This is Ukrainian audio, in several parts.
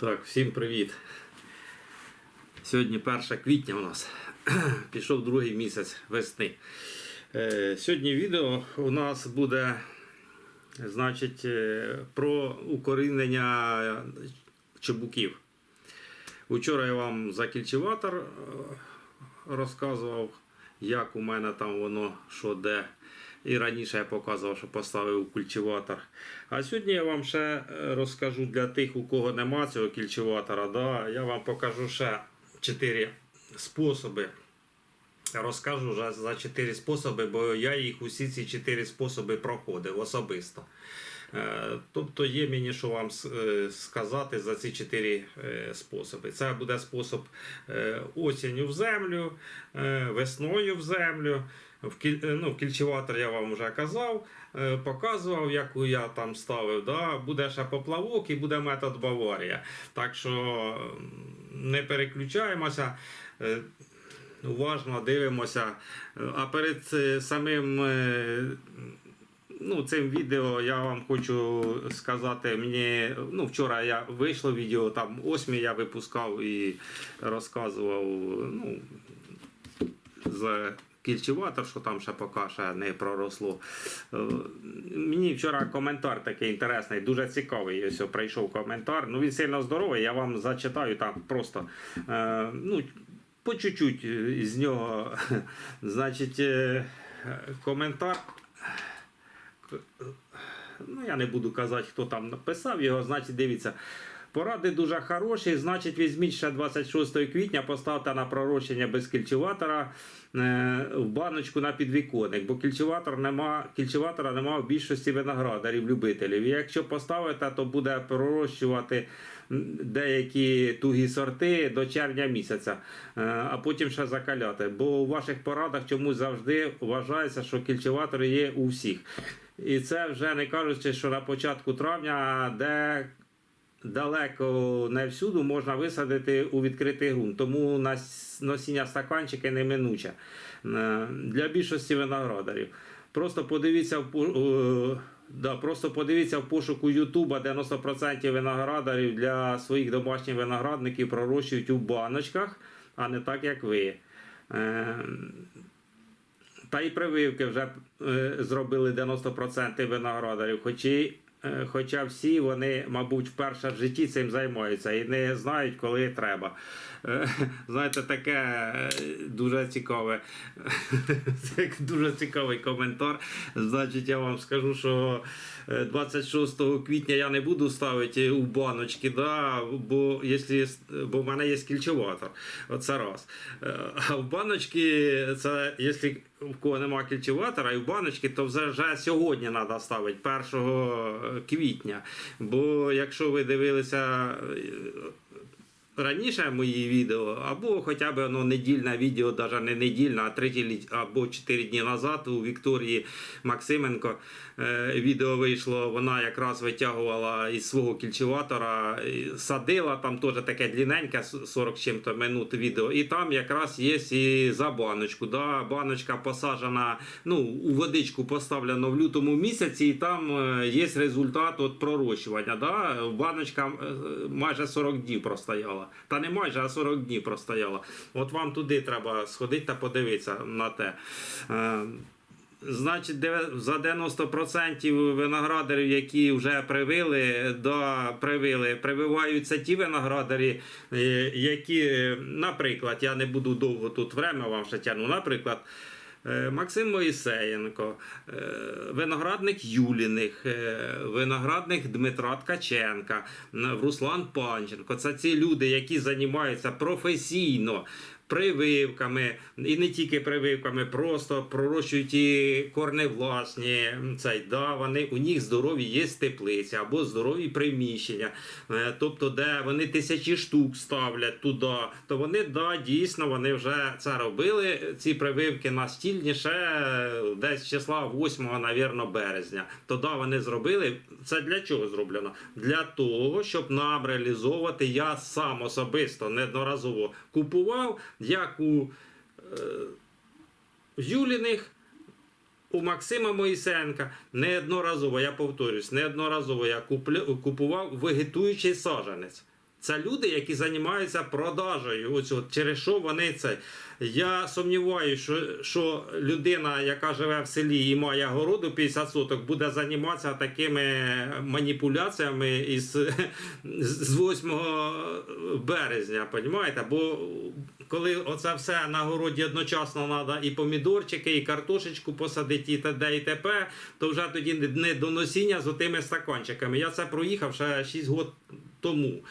Так, всім привіт. Сьогодні 1 квітня у нас. Пішов другий місяць весни. Е, Сьогодні відео у нас буде значить, е, про укорінення чебуків. Вчора я вам за кільчеватор е, розказував, як у мене там воно що де. І раніше я показував, що поставив культиватор. А сьогодні я вам ще е, розкажу для тих, у кого нема цього культиватора. Да, я вам покажу ще 4 способи. Розкажу вже за 4 способи, бо я їх усі ці 4 способи проходив особисто. Е, Тобто є мені що вам е, сказати за ці 4 способи. Це буде спосіб осінню в землю, весною в землю. Е, ну, кільчеватор я вам вже казав, е, показував, яку я там ставив. Да? Буде ще поплавок і буде метод Баварія. Так що не переключаємося. е, Уважно дивимося. А перед самим ну, цим відео я вам хочу сказати. Мені ну, вчора я вийшло відео, там осмі я випускав і розказував. Ну, за кільчеватор, що там ще поки ще не проросло. Е, Мені вчора коментар такий інтересний, дуже цікавий. Ось прийшов коментар. Ну він сильно здоровий, я вам зачитаю там просто. е, Ну, по чуть-чуть е, з нього. Значить, коментар. Ну, я не буду казати, хто там написав його, значить, дивіться. Поради дуже хороші. Значить, візьміть ще 26 квітня, поставте на пророщення без кільчеватора е, в баночку на підвіконник, бо кільчеватор нема, кільчеватора нема в більшості виноградарів, любителів. І якщо поставите, то буде пророщувати деякі тугі сорти до червня місяця, е, а потім ще закаляти. Бо у ваших порадах чомусь завжди вважається, що кільчеватори є у всіх. І це вже не кажучи, що на початку травня, де далеко не всюди можна висадити у відкритий ґрунт. Тому носіння стаканчики неминуче Е, для більшості виноградарів. Просто подивіться в е, Да, просто подивіться в пошуку Ютуба 90% виноградарів для своїх домашніх виноградників пророщують у баночках, а не так, як ви. Е, та і прививки вже зробили 90% виноградарів, хоч і, хоча всі вони, мабуть, вперше в житті цим займаються і не знають, коли треба. Е, знаєте, таке е, дуже цікаве. Це дуже цікавий коментар. Значить, я вам скажу, що е, 26 квітня я не буду ставити у баночки, да, бо, якщо, бо в мене є кільчеватор. Оце раз. Е, А в баночки, це якщо в кого нема кільчуватора і в баночки, то вже, сьогодні треба ставити 1 квітня. Бо якщо ви дивилися. Раніше мої відео, або хоча б ну, недільне відео, навіть не недільне, а 3 або 4 дні назад у Вікторії Максименко е, відео вийшло. Вона якраз витягувала із свого кільчеватора, і садила там теж таке длинненьке, 40 чим-то минут відео. І там якраз є і за баночку. Да? Баночка посаджена, ну, у водичку поставлено в лютому місяці, і там е, є результат от пророщування. Да? Баночка е, майже 40 днів простояла. Та не майже, а 40 днів простояла. От вам туди треба сходити та подивитися на те. Е, Значить, за 90% виноградарів, які вже привили, да, привили, прививаються ті виноградарі, е, які, наприклад, я не буду довго тут время вам ще тягну, наприклад, Максим Моїсеєнко, е, виноградник Юліних, е, виноградник Дмитра Ткаченка, Руслан Панченко. Це ці люди, які займаються професійно прививками, і не тільки прививками, просто пророщують і корни власні. Цей, да, вони, у них здорові є теплиці або здорові приміщення, Е, тобто, де вони тисячі штук ставлять туди, то вони да, дійсно вони вже це робили. Ці прививки настільні ще десь числа 8 навірно, березня. То вони зробили. Це для чого зроблено? Для того, щоб нам реалізовувати я сам особисто неодноразово купував, як у е, Юліних. У Максима Моїсенка неодноразово, я повторюсь, неодноразово я купував вегетуючий саджанець. Це люди, які займаються продажею. Ось от, через що вони це. Я сумніваюся, що, що людина, яка живе в селі і має городу 50 соток, буде займатися такими маніпуляціями із з 8 березня. Понімаєте? Бо коли оце все на городі одночасно треба і помідорчики, і картошечку посадити, і т.д. і т.п., то вже тоді не до носіння з отими стаканчиками. Я це проїхав ще 6 років тому.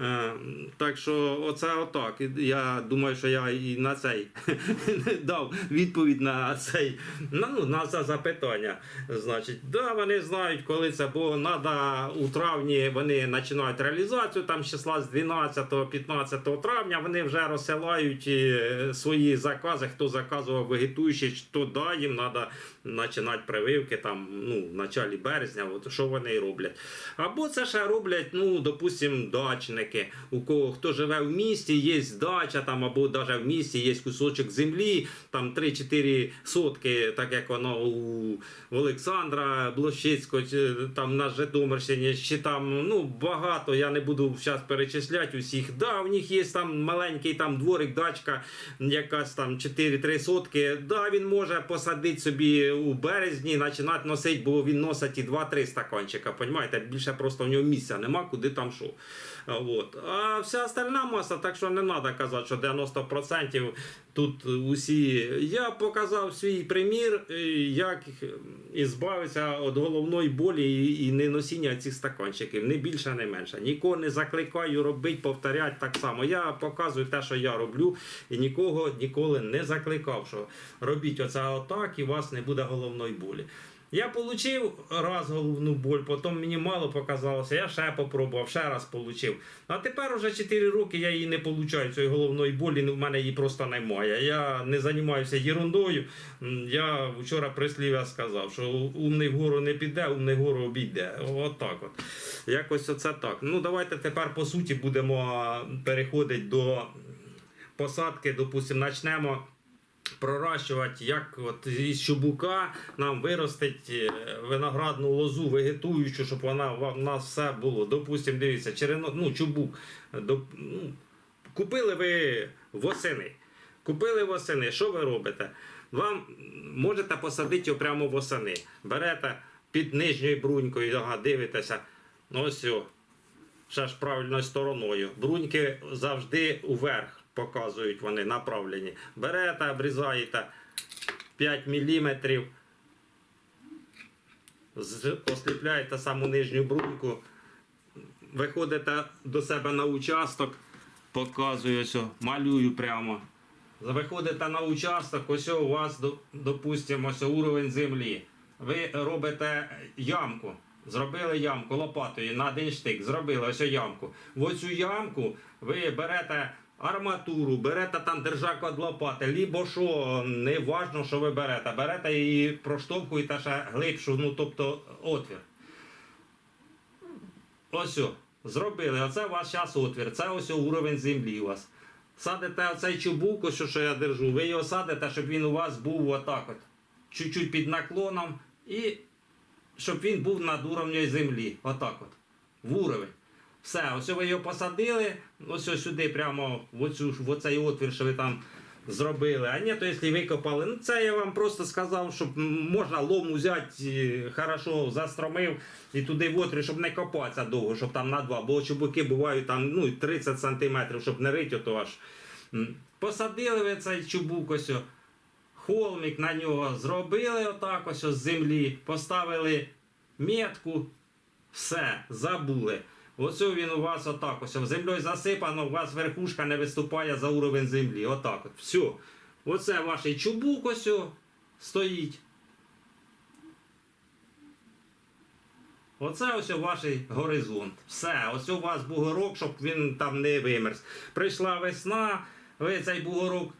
Е, так що оце отак. Я думаю, що я і на цей дав відповідь на цей ну, на це запитання. Значить, да, вони знають, коли це, бо треба у травні вони починають реалізацію, там з числа з 12-15 травня вони вже розсилають е, свої закази, хто заказував вегетуючі, то да, їм треба починати прививки там, ну, в началі березня, от, що вони роблять. Або це ще роблять, ну, допустим, дачники, у кого хто живе в місті, є дача, там, або навіть в місті є кусочок землі, там 3-4 сотки, так як воно у Олександра Блощицького, там на Житомирщині, чи там ну, багато, я не буду зараз перечисляти усіх. Да, у них є там маленький там дворик, дачка, якась там 4-3 сотки. Да, він може посадити собі у березні, починати носити, бо він носить і 2-3 стаканчика. Понімаєте? Більше просто в нього місця нема, куди там що. От. А вся остальна маса, так що не треба казати, що 90% тут усі. Я показав свій примір, е, як ізбавитися від головної болі і не носіння цих стаканчиків. Не більше, не менше. Нікого не закликаю робити, повторяти так само. Я показую те, що я роблю, і нікого ніколи не закликав, що робіть оце отак, і у вас не буде головної болі. Я отримав раз головну боль, потім мені мало показалося, я ще попробував, ще раз отримав. А тепер уже 4 роки я її не получаю, цієї головної болі, ну, в мене її просто немає. Я не займаюся ерундою. Я вчора прислів'я сказав, що умний вгору не піде, умний вгору обійде. От так от. Якось оце так. Ну давайте тепер по суті будемо переходити до посадки, допустимо, почнемо проращувати, як от із чубука нам виростить е, виноградну лозу вегетуючу, щоб вона в нас все було. Допустимо, дивіться, черено, ну, чубук. До, ну, купили ви восени. Купили восени. Що ви робите? Вам можете посадити його прямо восени. Берете під нижньою брунькою, ага, дивитеся. Ну, ось. Ще ж правильною стороною. Бруньки завжди уверх показують вони направлені. Берете, обрізаєте 5 мм, осліпляєте саму нижню бруньку, виходите до себе на участок, показую ось, малюю прямо. Виходите на участок, ось у вас, допустимо, уровень землі. Ви робите ямку. Зробили ямку лопатою на один штик, зробили ось ямку. В оцю ямку ви берете арматуру, берете там держак від лопати, лібо що, не важно, що ви берете. Берете і проштовхуєте ще глибшу, ну тобто отвір. Ось, о, зробили. Оце у вас зараз отвір. Це ось о уровень землі у вас. Садите оцей чубук, ось що я держу, ви його садите, щоб він у вас був отак от. Чуть-чуть під наклоном і щоб він був над уровнем землі. Отак от. В уровень. Все, ось ви його посадили, ось сюди, прямо в, оцю, в оцей отвір, що ви там зробили. А ні, то якщо викопали, ну це я вам просто сказав, щоб можна лом взяти, хорошо застромив і туди в отвір, щоб не копатися довго, щоб там на два. Бо чубуки бувають там ну, 30 сантиметрів, щоб не рить, ото аж. Посадили ви цей чубук ось. холмик на нього зробили отак ось з землі, поставили метку, все, забули. Оце він у вас отак ось землею засипано, у вас верхушка не виступає за уровень землі. Отак от. Все. Оце ваш чубук ось стоїть. Оце ось ваш горизонт. Все, ось у вас бугорок, щоб він там не вимерз. Прийшла весна, ви цей бугорок,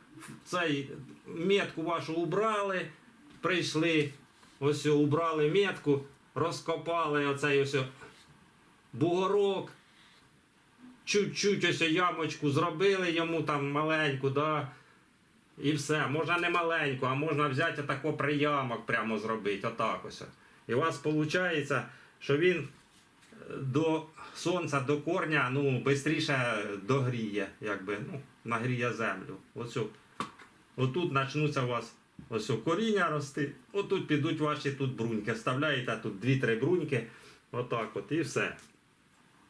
цей метку вашу убрали, прийшли, ось убрали метку, розкопали оцей ось бугорок. Чуть-чуть ось ямочку зробили йому там маленьку, да. І все. Можна не маленьку, а можна взяти тако приямок прямо зробити. Отак ось. І у вас виходить, що він до сонця, до корня, ну, швидше догріє, якби, ну, нагріє землю. Ось отут почнуться у вас ось коріння рости, отут підуть ваші тут бруньки. Вставляєте тут 2-3 бруньки, отак от, і все.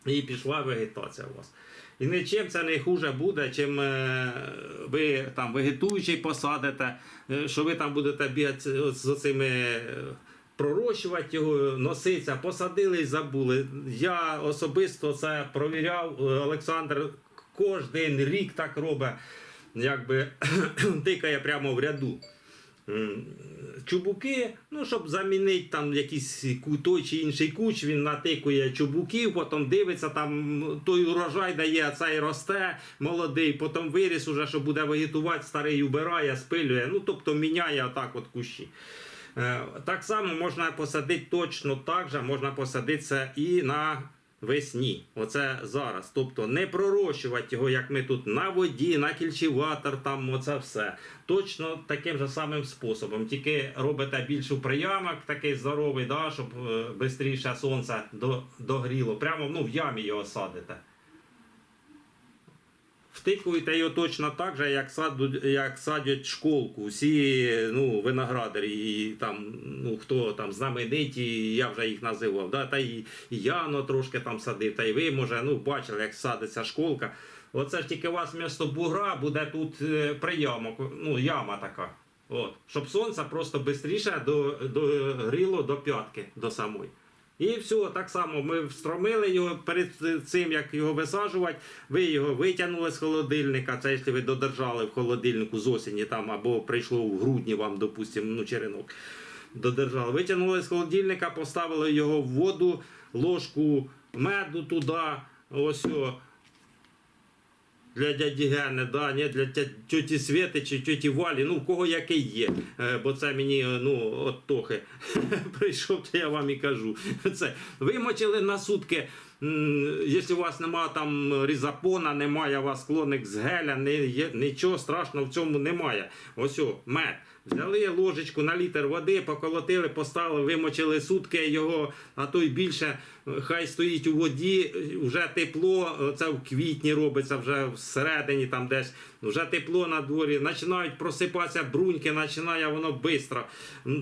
І пішла вегетація у вас. І нічим це не хуже буде, чим е, ви там вегетуючий посадите, е, що ви там будете бігати з цими. е, Пророщувати його, носиться, посадили і забули. Я особисто це провіряв. Олександр кожен рік так робить, якби тикає прямо в ряду. М, Чубуки, ну, щоб замінити там якийсь той чи інший куч, він натикує чубуків, потім дивиться, там той урожай дає, а цей росте молодий, потім виріс уже, що буде вегетувати, старий убирає, спилює. Ну, тобто міняє отак от кущі. Е, Так само можна посадити точно так же, можна посадити це і на весні. Оце зараз. Тобто не пророщувати його, як ми тут на воді, на кільчіватор, там оце все. Точно таким же самим способом. Тільки робите більшу приямок, такий здоровий, да, щоб швидше сонце догріло. Прямо ну, в ямі його садите. Втикуєте його точно так же, як садуть, як садять школку. Всі ну, виноградарі, і там, ну, хто там знамениті, я вже їх називав. Да? Та і Яно трошки там садив, та й ви, може, ну, бачили, як садиться школка. Оце ж тільки у вас місто бугра буде тут е, приямок, ну, яма така. От, щоб сонце просто швидше догріло до п'ятки до самої. І все, так само ми встромили його перед цим, як його висаджувати. Ви його витягнули з холодильника. Це якщо ви додержали в холодильнику з осені там або прийшло в грудні вам, допустимо, ну, черенок. Додержали. Витягнули з холодильника, поставили його в воду, ложку меду туди. Ось. О, для дяді Гени, да, ні, для тьоті Свети чи тьоті Валі, ну в кого який є. Е, бо це мені е, ну, от Тохи прийшов, то я вам і кажу. Це вимочили на сутки. Якщо у вас немає там різапона, немає у вас склоник з геля, не, нічого страшного в цьому немає. Ось о, мед. Взяли ложечку на літр води, поколотили, поставили, вимочили сутки його, а то й більше. Хай стоїть у воді, вже тепло, це в квітні робиться, вже всередині там десь, вже тепло на дворі, починають просипатися бруньки, починає воно швидко.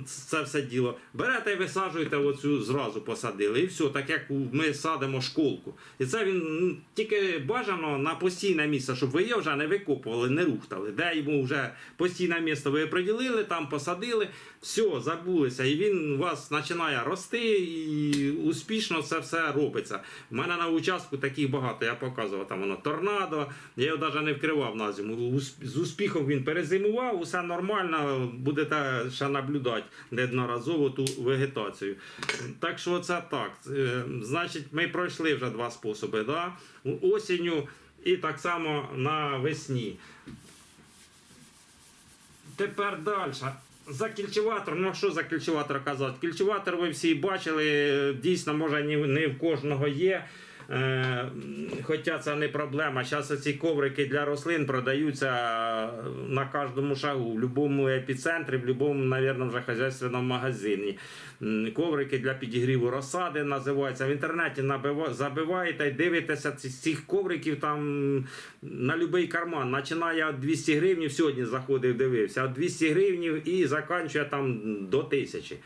Це все діло. Берете і висаджуєте оцю зразу посадили. І все, так як ми садимо школку. І це він тільки бажано на постійне місце, щоб ви його вже не викопували, не рухтали. Де йому вже постійне місце ви приділили, там посадили, все, забулися. І він у вас починає рости і успішно це все робиться. У мене на участку таких багато, я показував там воно торнадо, я його навіть не вкривав на зиму. З успіхом він перезимував, усе нормально, будете ще наблюдати неодноразово ту вегетацію. Так що це так. Е, Значить, ми пройшли вже два способи. Да? Осінню і так само навесні. Тепер далі. За кільчеватор, ну що за кільчеватор казати? Кільчеватор ви всі бачили, дійсно, може, не в кожного є. Е, хоча це не проблема. Зараз ці коврики для рослин продаються на кожному шагу, в будь-якому епіцентрі, в будь-якому, мабуть, вже хазяйственному магазині. Коврики для підігріву розсади називаються. В інтернеті забиваєте і дивитеся цих ковриків там на будь-який карман. Починає від 200 гривень, сьогодні заходив, дивився, від 200 гривень і закінчує там до 1000.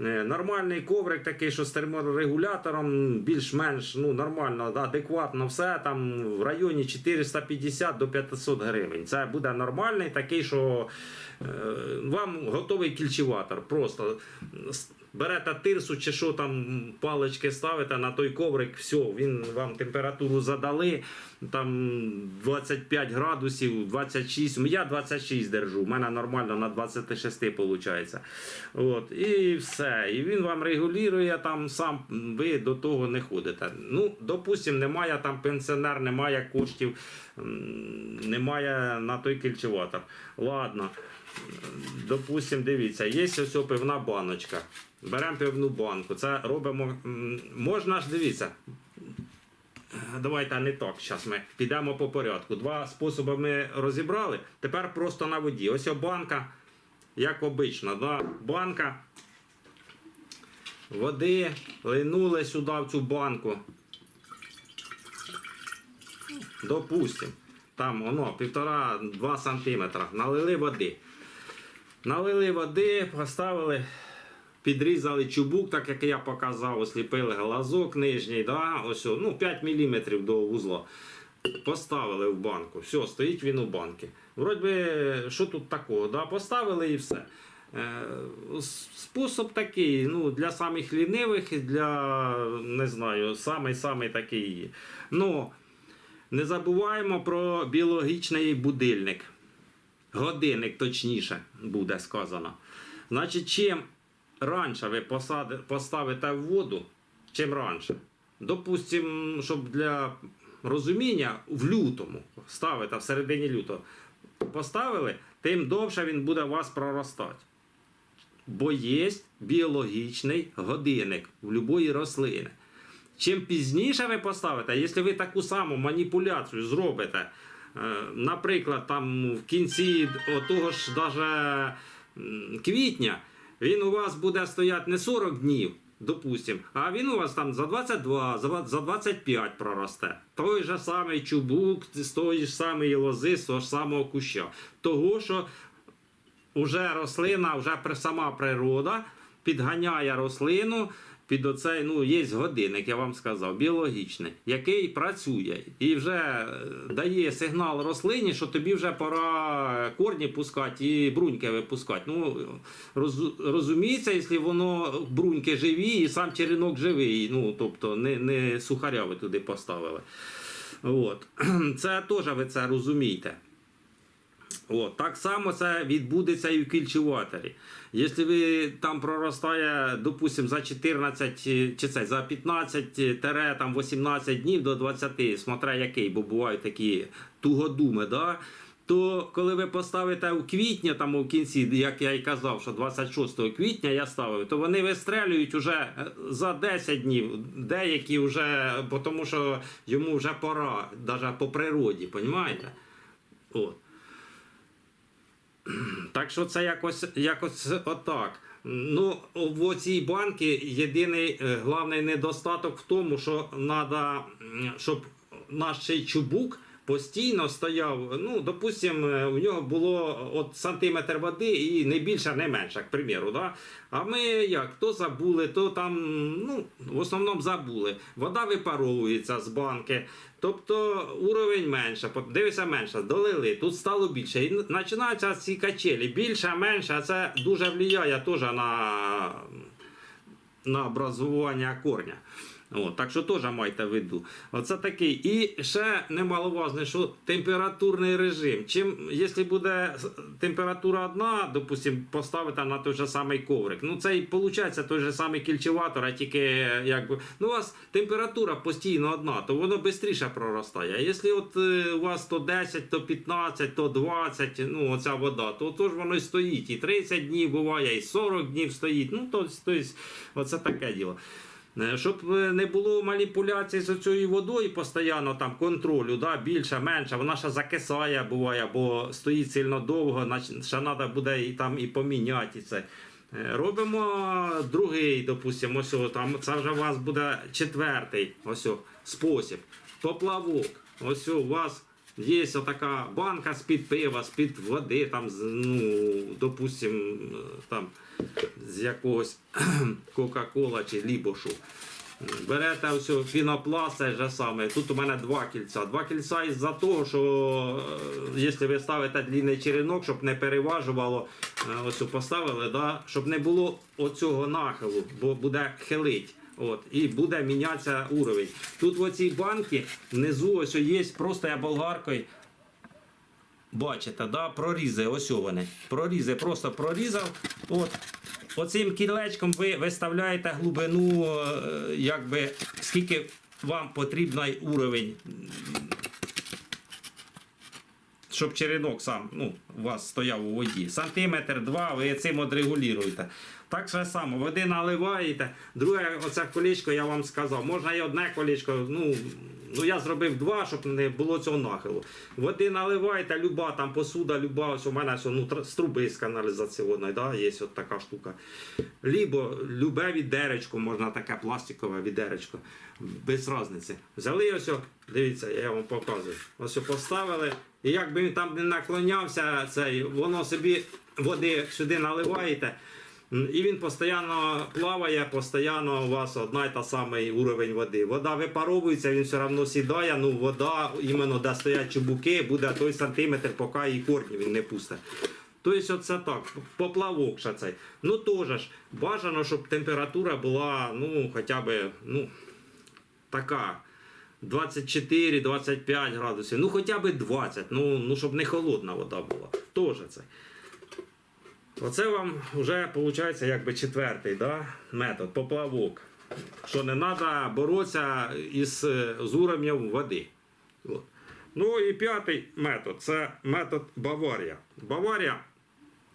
Е, Нормальний коврик такий, що з терморегулятором, більш-менш ну, нормально, адекватно все там в районі 450 до 500 гривень. Це буде нормальний такий, що е, вам готовий кільчеватор. Просто берете тирсу чи що там палички ставите на той коврик, все, він вам температуру задали. Там 25 градусів, 26. Я 26 держу, у мене нормально на 26 виходить. От, і все. І він вам регулює там сам, ви до того не ходите. Ну, допустим, немає там пенсіонер, немає коштів, немає на той кільчеватор. Ладно. Допустим, дивіться, є ось пивна баночка. Беремо пивну банку. Це робимо. Можна ж дивіться. Давайте не так. Зараз ми підемо по порядку. Два способи ми розібрали. Тепер просто на воді. Ось банка, як обично, да? банка. води, линули сюди в цю банку. Допустим, там воно півтора-два сантиметра. Налили води. Налили води, поставили, підрізали чубук, так як я показав, осліпили глазок нижній, да, ось, ну, 5 мм до вузла. Поставили в банку. Все, стоїть він у банки. Вроді би, що тут такого? Да? Поставили і все. Е, с- Спосіб такий, ну, для самих лінивих, для, не знаю, самий-самий такий. Ну, не забуваємо про біологічний будильник. Годинник, точніше, буде сказано. Значить, чим раніше ви поставите в воду, чим раніше. Допустим, щоб для розуміння в лютому ставите в середині лютого. Поставили, тим довше він буде у вас проростати. Бо є біологічний годинник в будь-якої рослини. Чим пізніше ви поставите, якщо ви таку саму маніпуляцію зробите, е, наприклад, там в кінці того ж даже квітня, він у вас буде стояти не 40 днів, допустим, а він у вас там за 22, за ва- за 25 проросте. Той же самий чубук, з тої ж самої лози, з того ж самого куща. Того, що вже рослина, вже сама природа підганяє рослину під оцей, ну, є годинник, я вам сказав, біологічний, який працює і вже е, дає сигнал рослині, що тобі вже пора корні пускати і бруньки випускати. Ну, роз, розуміється, якщо воно бруньки живі і сам черенок живий, ну, тобто не, не сухаря ви туди поставили. От. Це теж ви це розумієте. От, так само це відбудеться і в кільчуваторі. Якщо ви там проростає, допустим, за 14 е, чи це за 15 е, тере, там 18 днів до 20, смотря який, бо бувають такі тугодуми, да? то коли ви поставите у квітня, там у кінці, як я й казав, що 26 квітня я ставив, то вони вистрелюють уже е, за 10 днів, деякі вже, тому що йому вже пора, навіть по природі, розумієте? От. Так що це якось, якось отак. Ну, в цій банки єдиний е, головний недостаток в тому, що треба, щоб наш цей чубук постійно стояв. Ну, допустим, е, у нього було от сантиметр води і не більше, не менше, к примеру. Да? А ми як, то забули, то там, ну, в основному забули. Вода випаровується з банки. Тобто уровень менше, дивися менше, долили, тут стало більше. І починаються ці качелі. Більше, менше, а це дуже впливає теж на, на образування корня. От, так що теж майте в виду. Оце такий. І ще немаловажне, що температурний режим. Чим, якщо буде температура одна, допустим, поставити на той же самий коврик. Ну це і виходить той же самий кільчеватор, а тільки якби. Ну, у вас температура постійно одна, то воно швидше проростає. А якщо от е, у вас то 10, то 15, то 20, ну оця вода, то, то воно і стоїть. І 30 днів буває, і 40 днів стоїть. Ну, то, то, оце таке діло. Е, Щоб е, не було маніпуляцій з цією водою постійно там контролю, да, більше, менше, вона ще закисає, буває, бо стоїть сильно довго, ще треба буде і там і поміняти це. Е, Робимо другий, допустимо, ось там це вже у вас буде четвертий ось спосіб. Поплавок. Ось у вас є така банка з-під пива, з-під води, там, ну, допустим, е, там з якогось Кока-Кола чи Лібошу. Берете ось пінопласт, це ж саме. Тут у мене два кільця. Два кільця із-за того, що е, якщо ви ставите длинний черенок, щоб не переважувало, е, ось поставили, да, щоб не було оцього нахилу, бо буде хилить. От, і буде мінятися уровень. Тут в оцій банці внизу ось є, просто я болгаркою Бачите, да? прорізи, ось вони. Прорізи, просто прорізав. От. Оцим кілечком ви виставляєте глибину, е, якби, скільки вам потрібний уровень. Щоб черенок сам ну, у вас стояв у воді. Сантиметр, два, ви цим отрегулюєте. Так же само, води наливаєте, друге оце колечко я вам сказав. Можна і одне колечко, ну, Ну я зробив два, щоб не було цього нахилу. Води наливайте, люба там посуда, люба, ось у мене ось, ну, з труби з каналізаційної, да, є от така штука. Лібо любе відеречко, можна таке пластикове відеречко, без різниці. Взяли ось, дивіться, я вам показую. Ось поставили. І як би він там не наклонявся, цей, воно собі води сюди наливаєте. І він постійно плаває, постійно у вас одна й та самий уровень води. Вода випаровується, він все одно сідає, ну вода, іменно де стоять чубуки, буде той сантиметр, поки і корні він не пустить. Тобто оце так, поплавок ще цей. Ну теж ж, бажано, щоб температура була ну, хоча б ну, така 24-25 градусів, ну хоча б 20, ну, ну щоб не холодна вода була. Теж це. Оце вам вже виходить якби четвертий да, метод поплавок. Що не треба боротися із е, з уровнем води. От. Ну і п'ятий метод це метод Баварія. Баварія.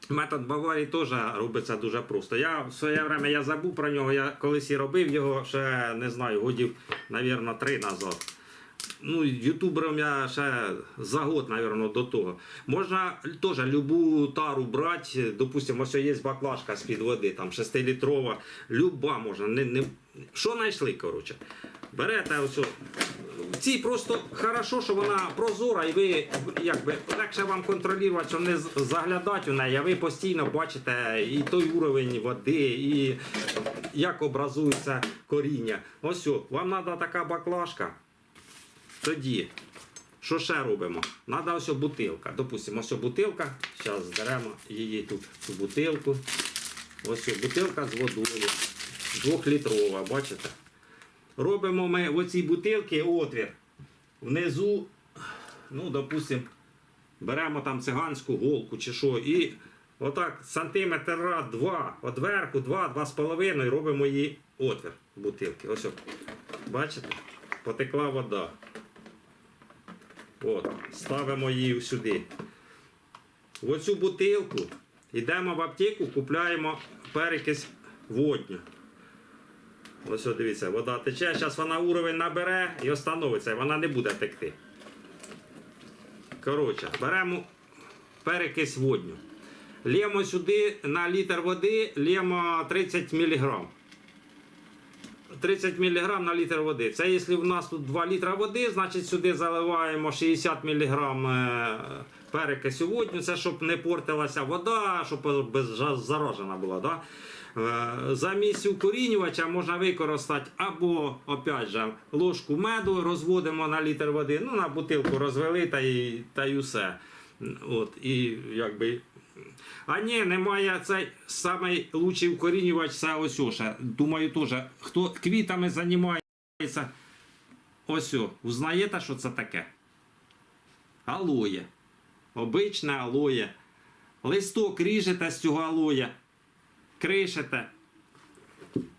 Метод Баварії теж робиться дуже просто. Я в своє время я забув про нього. Я колись і робив його ще не знаю, годів, мабуть, три назад. Ну, ютубером я ще за год, мабуть, до того. Можна теж любу тару брати, допустимо, ось є баклажка з-під води, там 6-літрова, люба можна. Не, не... Що знайшли, коротше. Берете ось. о- Ці просто хорошо, що вона прозора, і ви якби легше вам контролювати, що не заглядати у неї, а ви постійно бачите і той уровень води, і як образується коріння. Ось, вам треба така баклажка. Тоді, що ще робимо? Надо ось бутилка. Допустимо, ось бутилка. Зараз зберемо її тут, цю бутилку. Ось бутилка з водою. Двохлітрова, бачите? Робимо ми в оцій бутилці отвір. Внизу, ну, допустимо, беремо там циганську голку чи що. І отак сантиметр два, от верху, два, два з половиною робимо її отвір бутилки. Ось, бачите? Потекла вода. От, ставимо її сюди. В оцю бутилку йдемо в аптеку, купляємо перекись водню. Ось дивіться, вода тече, зараз вона уровень набере і остановиться, вона не буде текти. Коротше, беремо перекись водню. Лємо сюди на літр води, лємо 30 мг. 30 мг на літр води. Це якщо в нас тут 2 літра води, значить сюди заливаємо 60 мг перекисю водню. Це щоб не портилася вода, щоб заражена була. Да? Е, Замість укорінювача можна використати або опять же, ложку меду розводимо на літр води, ну на бутилку розвели та й, та й усе. От, і якби а ні, немає цей самий лучший укорінювач, це ось. Думаю, теж. Хто квітами займається, ось узнаєте, що це таке? Алоє. Обичне алоє. Листок ріжете з цього алоя, кришите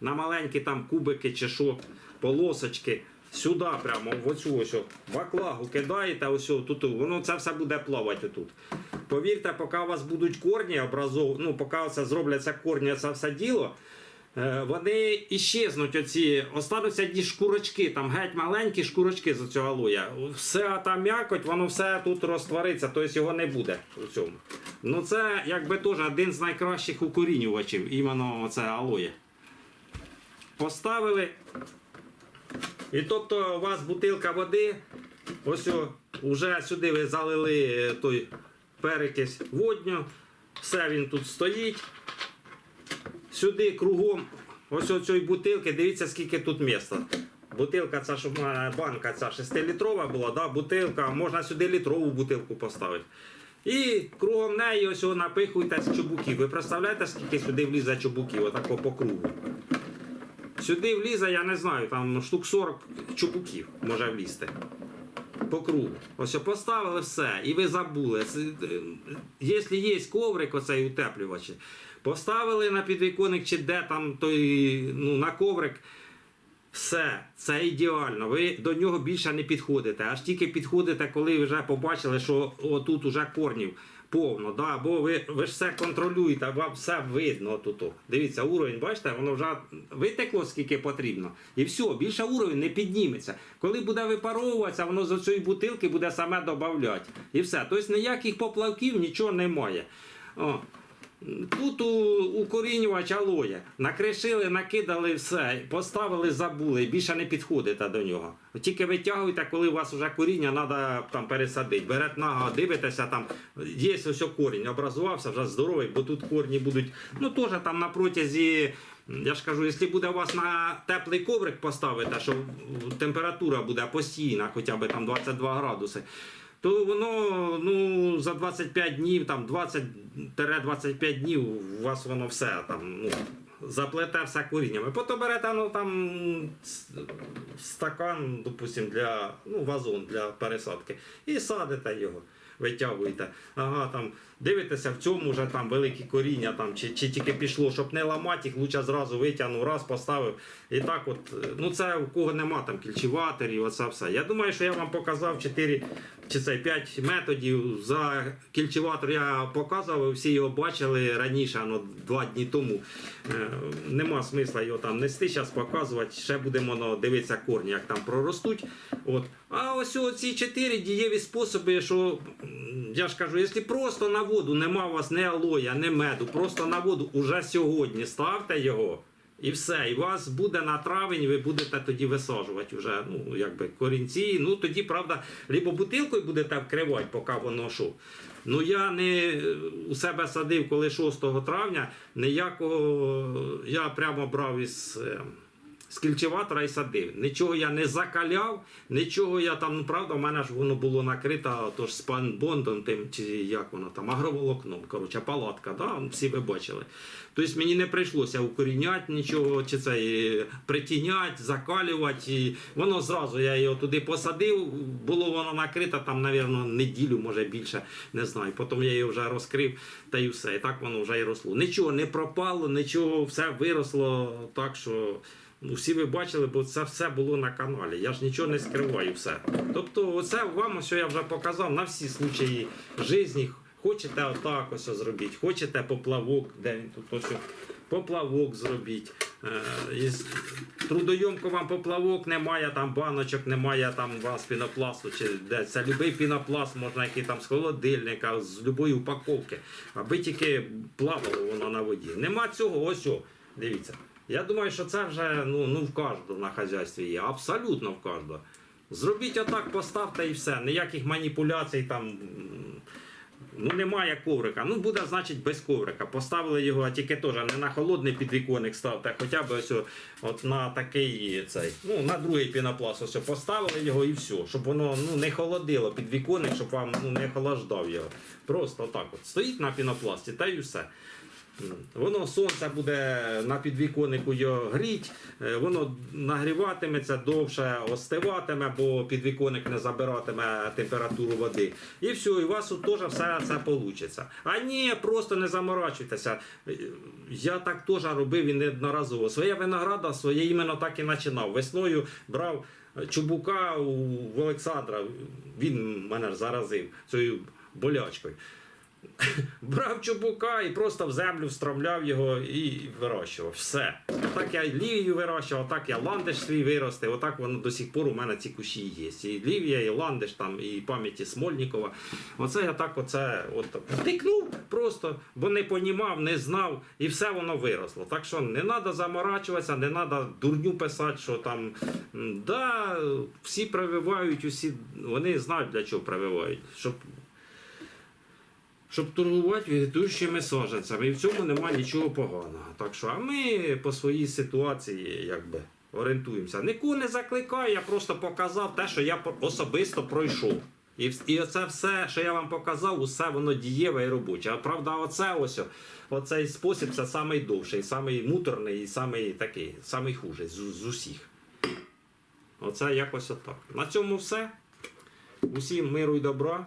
на маленькі там кубики чи що, полосочки. Сюди прямо в оцю ось баклагу кидаєте, ось тут воно це все буде плавати тут. Повірте, поки у вас будуть корні образов, ну поки це зробляться корні, це все діло. е, Вони іщезнуть оці, остануться ті шкурочки, там геть маленькі шкурочки з цього алоя. Все там м'якоть, воно все тут розтвориться, тобто його не буде у цьому. Ну це якби теж один з найкращих укорінювачів, іменно це алоє. Поставили. І тобто у вас бутилка води, ось вже сюди ви залили е, той перекись водню, все він тут стоїть. Сюди кругом ось цієї бутилки, дивіться, скільки тут міста. Бутилка, ця щоб банка ця 6-літрова була, да, бутилка, можна сюди літрову бутилку поставити. І кругом неї ось напихуйте з чубуків. Ви представляєте, скільки сюди влізе чубуків, отако по кругу. Сюди влізе, я не знаю, там штук 40 чубуків може влізти. По кругу. Ось поставили все, і ви забули. Е, Якщо є коврик, оцей утеплювач, поставили на підвіконник чи де там той, ну, на коврик. Все, це ідеально. Ви до нього більше не підходите. Аж тільки підходите, коли вже побачили, що отут уже корнів повно. Да? Бо ви, ви ж все контролюєте, вам все видно тут. Дивіться, уровень, бачите, воно вже витекло скільки потрібно. І все, більше уровень не підніметься. Коли буде випаровуватися, воно з цієї бутилки буде саме додавати. І все. Тобто ніяких поплавків, нічого немає. О. Тут укорінювач алоє. Накришили, накидали все, поставили, забули, більше не підходите до нього. Тільки витягуйте, коли у вас вже коріння треба там пересадити. Берете нога, дивитеся, там є ось корінь, образувався, вже здоровий, бо тут корні будуть, ну теж там на протязі. Я ж кажу, якщо буде у вас на теплий коврик поставити, що температура буде постійна, хоча б там 22 градуси, то воно ну, за 25 днів, там 20-25 днів у вас воно все там, ну, заплете все коріннями. Потім берете ну, там, стакан, допустим, для ну, вазон для пересадки і садите його. Витягуєте. Ага, там дивитеся, в цьому вже там великі коріння, там, чи, чи тільки пішло, щоб не ламати їх, лучше зразу витягнув, раз поставив. І так от, е, ну це у кого нема там кільчеваторів, оце все. Я думаю, що я вам показав 4 чи це 5 методів. За кільчеватор я показував, всі його бачили раніше, ну, два дні тому. Е, Нема смисла його там нести, зараз показувати. Ще будемо ну, дивитися корні, як там проростуть. От. А ось ці чотири дієві способи, що я ж кажу, якщо просто на воду нема у вас ні алоя, ні меду, просто на воду уже сьогодні ставте його. І все, і вас буде на травень, ви будете тоді висаджувати вже, ну, якби корінці. Ну тоді, правда, либо бутилкою будете вкривати, поки воно що. Ну я не е, у себе садив, коли 6 травня, ніякого я прямо брав із. З кільчеватора і садив. Нічого я не закаляв, нічого я там, ну правда, в мене ж воно було накрито з панбондом, тим, чи як воно там, агроволокном, коротше, палатка, да? всі ви бачили. Тобто мені не прийшлося укоріняти нічого, чи це притіняти, закалювати. Воно зразу я його туди посадив, було воно накрито там, мабуть, неділю, може більше, не знаю. Потім я його вже розкрив та й все. І так воно вже і росло. Нічого не пропало, нічого, все виросло так, що. Ну, всі ви бачили, бо це все було на каналі. Я ж нічого не скриваю все. Тобто, оце вам ось я вже показав на всі случаї житті. Хочете отак ось зробіть, хочете поплавок, де він тут ось. Поплавок зробіть. Е, із- Трудойомко вам поплавок немає, там баночок немає, там у вас пінопласту чи де. Це любий пінопласт, можна який там з холодильника, з любої упаковки, аби тільки плавало воно на воді. Нема цього, ось о, дивіться. Я думаю, що це вже ну, ну в кожного на хазяйстві є, абсолютно в кожного. Зробіть отак, поставте і все. Ніяких маніпуляцій там. Ну, немає коврика. Ну, буде, значить, без коврика. Поставили його, а тільки теж не на холодний підвіконник ставте, хоча б ось от на такий цей, ну, на другий пінопласт ось поставили його і все. Щоб воно ну, не холодило підвіконник, щоб вам ну, не холождав його. Просто отак от. Стоїть на пінопласті та і все. Воно сонце буде на підвіконнику його гріть, е, воно нагріватиметься довше, остиватиме, бо підвіконник не забиратиме температуру води. І все, і у вас тут теж все це вийде. А ні, просто не заморачуйтеся. Я так теж робив і неодноразово. Своє винограда, своє іменно так і починав. Весною брав чубука у Олександра, він мене заразив цією болячкою брав чубука і просто в землю встромляв його і вирощував. Все. Отак я лівію вирощував, так я ландиш свій виростив. Отак воно до сих пор у мене ці кущі є. І лівія, і ландиш, там, і пам'яті Смольнікова. Оце я так оце от, втикнув просто, бо не понімав, не знав, і все воно виросло. Так що не треба заморачуватися, не треба дурню писати, що там да, всі прививають, усі, вони знають для чого прививають. Щоб щоб торгувати ведучими саженцями. І в цьому немає нічого поганого. Так що, а ми по своїй ситуації якби орієнтуємося. Нікого не закликаю, я просто показав те, що я особисто пройшов. І, і оце все, що я вам показав, усе воно дієве і робоче. А правда, оце ось, оцей спосіб це найдовший, самий муторний і самий такий, самий хужий з, з усіх. Оце якось отак. На цьому все. Усім миру і добра.